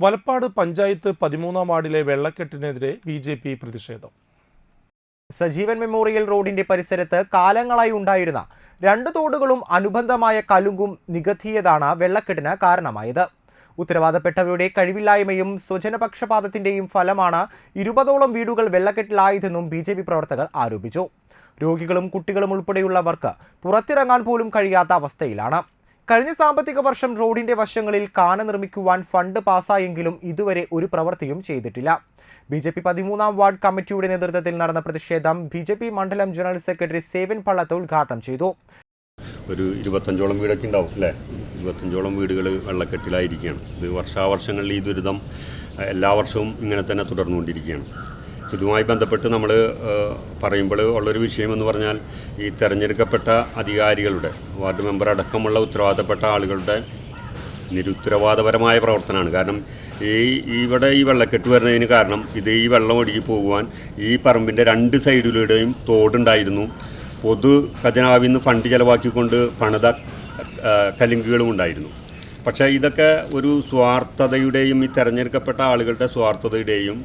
വലപ്പാട് പഞ്ചായത്ത് പതിമൂന്നാം വാർഡിലെ വെള്ളക്കെട്ടിനെതിരെ B J P പ്രതിഷേധം. സജീവൻ മെമ്മോറിയൽ റോഡിന്റെ പരിസരത്ത് കാലങ്ങളായി ഉണ്ടായിരുന്ന രണ്ട് തോടുകളും അനുബന്ധമായ കലുങ്കും നികത്തിയതാണ് വെള്ളക്കെട്ടിന് കാരണമായത്. ഉത്തരവാദപ്പെട്ടവരുടെ കഴിവില്ലായ്മയും സ്വജനപക്ഷപാതത്തിന്റെയും ഫലമാണ് ഇരുപതോളം വീടുകൾ വെള്ളക്കെട്ടിലായതെന്നും ബി പ്രവർത്തകർ ആരോപിച്ചു. രോഗികളും കുട്ടികളും ഉൾപ്പെടെയുള്ളവർക്ക് പുറത്തിറങ്ങാൻ പോലും കഴിയാത്ത അവസ്ഥയിലാണ്. കഴിഞ്ഞ സാമ്പത്തിക വർഷം റോഡിന്റെ വശങ്ങളിൽ കാന നിർമ്മിക്കുവാൻ ഫണ്ട് പാസായെങ്കിലും ഇതുവരെ ഒരു പ്രവൃത്തിയും ചെയ്തിട്ടില്ല. ബി ജെ പി പതിമൂന്നാം വാർഡ് കമ്മിറ്റിയുടെ നേതൃത്വത്തിൽ നടന്ന പ്രതിഷേധം ബി ജെ പി മണ്ഡലം ജനറൽ സെക്രട്ടറി സേവൻ പള്ളത്ത് ഉദ്ഘാടനം ചെയ്തു. ഒരു ഇരുപത്തഞ്ചോളം വീടൊക്കെ ഉണ്ടാവും അല്ലേ? ഇരുപത്തഞ്ചോളം വീടുകൾ വെള്ളക്കെട്ടിലായിരിക്കുകയാണ്. ഇത് വർഷാവർഷങ്ങളിൽ ഈ ദുരിതം എല്ലാ വർഷവും ഇങ്ങനെ തന്നെ തുടർന്നുകൊണ്ടിരിക്കുകയാണ്. ഇതുമായി ബന്ധപ്പെട്ട് നമ്മൾ പറയുമ്പോൾ ഉള്ളൊരു വിഷയമെന്ന് പറഞ്ഞാൽ ഈ തിരഞ്ഞെടുക്കപ്പെട്ട അധികാരികളുടെ വാർഡ് മെമ്പർ അടക്കമുള്ള ഉത്തരവാദപ്പെട്ട ആളുകളുടെ നിരുത്തരവാദപരമായ പ്രവർത്തനമാണ്. കാരണം ഈ ഇവിടെ ഈ വെള്ളക്കെട്ട് വരുന്നതിന് കാരണം ഇത് ഈ വെള്ളം ഒഴുകി പോകുവാൻ ഈ പറമ്പിന്റെ രണ്ട് സൈഡിലൂടെയും തോടുണ്ടായിരുന്നു. പൊതു ഖജനാവിൽ നിന്ന് ഫണ്ട് ചെലവാക്കിക്കൊണ്ട് പണിത കലിങ്കുകളും ഉണ്ടായിരുന്നു. പക്ഷേ ഇതൊക്കെ ഒരു സ്വാർത്ഥതയുടെയും ഈ തിരഞ്ഞെടുക്കപ്പെട്ട ആളുകളുടെ സ്വാർത്ഥതയുടെയും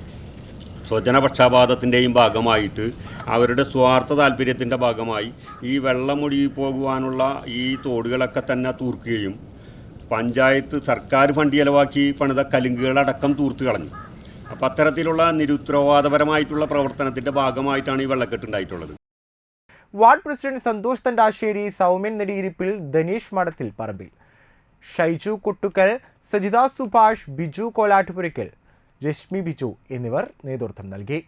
സ്വജനപക്ഷപാതത്തിന്റെയും ഭാഗമായിട്ട് അവരുടെ സ്വാർത്ഥ താല്പര്യത്തിന്റെ ഭാഗമായി ഈ വെള്ളം ഒഴുകി പോകുവാനുള്ള ഈ തോടുകളൊക്കെ തന്നെ തൂർക്കുകയും പഞ്ചായത്ത് സർക്കാർ ഫണ്ട് ചെലവാക്കി പണിത കലുങ്കുകളടക്കം തൂർത്ത് കളഞ്ഞു. അപ്പം അത്തരത്തിലുള്ള നിരുത്തരവാദപരമായിട്ടുള്ള പ്രവർത്തനത്തിന്റെ ഭാഗമായിട്ടാണ് ഈ വെള്ളക്കെട്ടുണ്ടായിട്ടുള്ളത് വാർഡ് പ്രസിഡന്റ് സന്തോഷ് തണ്ടാശ്ശേരി സൗമ്യൻ നെടിയിരിപ്പിൽ ധനീഷ് മഠത്തിൽ പറമ്പിൽ. ഷൈജു കുട്ടുക്കൽ സജിത സുഭാഷ് ബിജു കോലാട്ടുപുരയ്ക്കൽ. രശ്മി ബിജു എന്നിവർ നേതൃത്വം നൽകി.